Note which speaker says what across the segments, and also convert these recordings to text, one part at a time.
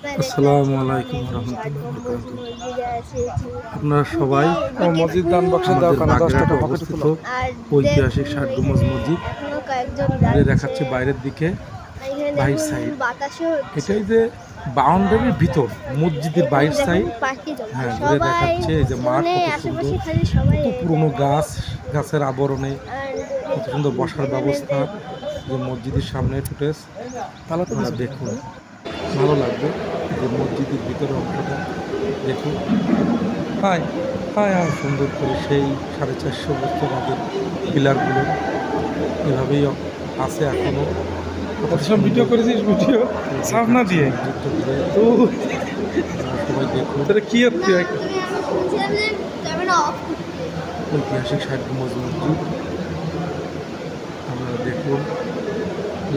Speaker 1: আসসালামু আলাইকুম আপনারা সবাই
Speaker 2: মসজিদ দান বক্সে
Speaker 1: অবস্থিত ঐতিহাসিক মসজিদ। দেখাচ্ছে বাইরের দিকে side। এটাই যে বাউন্ডারির ভিতর মসজিদের বাইরের সাইড। হ্যাঁ ঘুরে দেখাচ্ছে এই যে মাঠ কত সুন্দর। কত পুরনো গাছ গাছের আবরণে। কত সুন্দর বসার ব্যবস্থা। যে মসজিদের সামনে ফুটেজ।
Speaker 2: তাহলে
Speaker 1: দেখুন। ভালো লাগবে। যে মসজিদের ভিতরে অংশটা দেখুন। হাই হাই হাই সুন্দর করে সেই সাড়ে চারশো বছর আগের পিলারগুলো এভাবেই আছে এখনও
Speaker 2: সব ভিডিও করেছিস? ভিডিও সামনা দিয়ে। তো
Speaker 1: সবাই দেখুন।
Speaker 2: তোরা কি হচ্ছে?
Speaker 1: ঐতিহাসিক ষাট গুমজ মসজিদ আপনারা দেখুন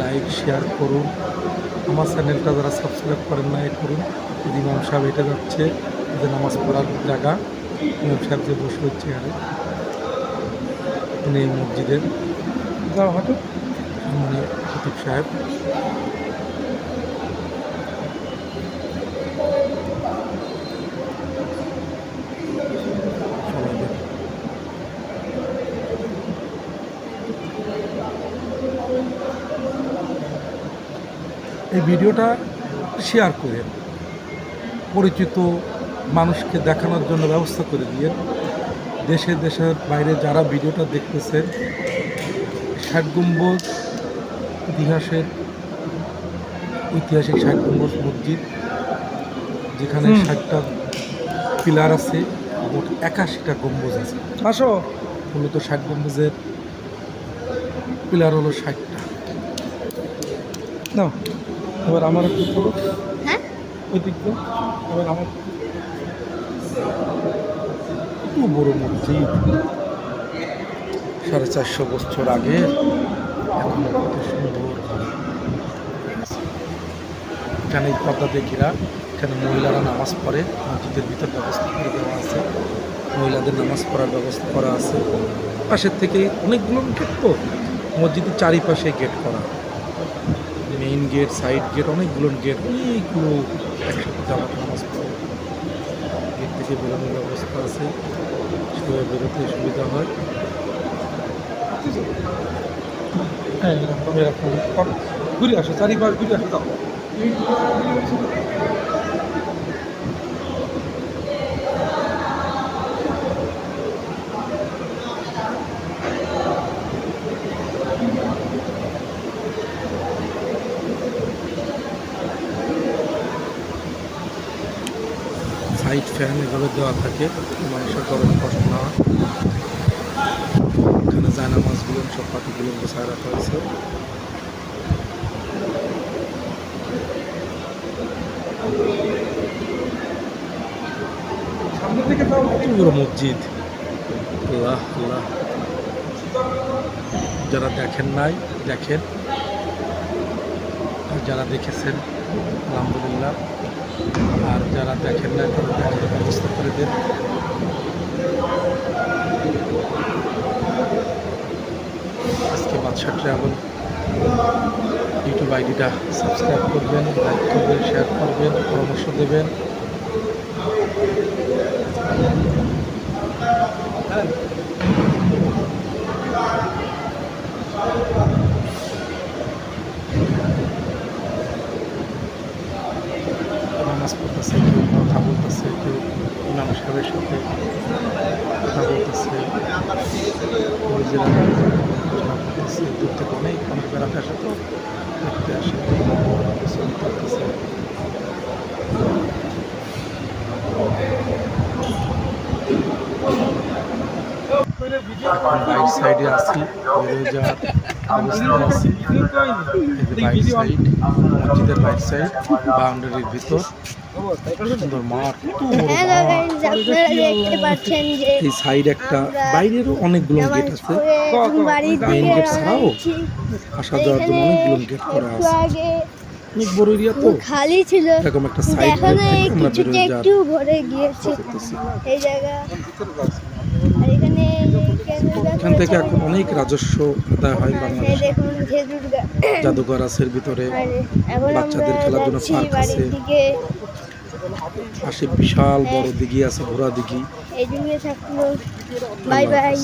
Speaker 1: লাইক শেয়ার করুন। আমার চ্যানেলটা যারা সাবস্ক্রাইব করেন না এ করুন। যদি ইমাম সাহেব এটা যাচ্ছে যে নামাজ পড়ার জায়গা, ইমাম সাহেব যে বসে হচ্ছে আরে উনি এই মসজিদের
Speaker 2: যাওয়া হয়তো
Speaker 1: মানে সাহেব এই ভিডিওটা শেয়ার করে পরিচিত মানুষকে দেখানোর জন্য ব্যবস্থা করে দিয়ে দেশে দেশের বাইরে যারা ভিডিওটা দেখতেছেন ষাট গম্বুজ ইতিহাসের ঐতিহাসিক ষাট গম্বুজ মসজিদ যেখানে ষাটটা পিলার আছে মোট একাশিটা গম্বুজ আছে।
Speaker 2: আসো।
Speaker 1: মূলত ষাট গম্বুজের পিলার হলো ষাটটা।
Speaker 2: নাও। এবার আমার একটু করো
Speaker 3: হ্যাঁ?
Speaker 2: ওই দিক এবার আমার
Speaker 1: কত বড় মসজিদ। সাড়ে চারশো বছর আগে এখনও কত সুন্দর। এখানে এই পর্দা দেখিরা এখানে মহিলারা নামাজ পড়ে। মসজিদের ভিতর ব্যবস্থা করে দেওয়া আছে। মহিলাদের নামাজ পড়ার ব্যবস্থা করা আছে। পাশের থেকে অনেকগুলো গেট তো। মসজিদের চারিপাশে গেট করা। মেইন গেট সাইড গেট অনেকগুলো গেট অনেকগুলো গেট থেকে বেরোনোর ব্যবস্থা আছে সবাই বেরোতে সুবিধা হয়।
Speaker 2: হ্যাঁ ঘুরে আসো চারিবার ঘুরে আসো। দাও
Speaker 1: সাইড ফ্যান এভাবে দেওয়া থাকে, মানুষের গরমে কষ্ট না হয়। এখানে জায়না মাছগুলো সব পাখিগুলো গোছায় রাখা হয়েছে। মসজিদ। আল্লাহ আল্লাহ। যারা দেখেন নাই, দেখেন। যারা দেখেছেন, আলহামদুলিল্লাহ। যারা দেখেন না, তারা ব্যবস্থা করে দিন। আজকে বাদশা ট্রাভেল, ইউটিউব আইডিটা সাবস্ক্রাইব করবেন, লাইক করবেন, শেয়ার করবেন, পরামর্শ দেবেন। নামাজ পড়তেছে কেউ কথা বলতেছে, কেউ ইমাম সাহেবের সাথে কথা বলতেছে। দূর থেকে অনেক অনেক বেড়াতে আসে তো দেখতে আসে ছবি তুলতেছে এখন বাইক সাইডে আছি আছি বাইক সাইড মসজিদের বাইক সাইড বাউন্ডারির ভিতর। সুন্দর মাঠ। এই সাইড একটা বাইরেরও অনেকগুলো গেট আছে। ছাড়াও আসা যাওয়ার জন্য অনেকগুলো গেট করা আছে। অনেক বড় এরিয়া তো।
Speaker 3: খালি ছিল।
Speaker 1: এরকম একটা সাইড
Speaker 3: এখন কিছুটা একটু ভরে গিয়েছে। এই জায়গা। আর এখানে
Speaker 1: এখান থেকে এখন অনেক রাজস্ব আদায় হয় বাংলাদেশে। জাদুঘর আছে ভিতরে।
Speaker 3: এখন
Speaker 1: বাচ্চাদের খেলার জন্য পার্ক আছে। পাশে বিশাল বড় দিঘি আছে ঘোড়া দিঘি।
Speaker 3: এই থাকল। Bye bye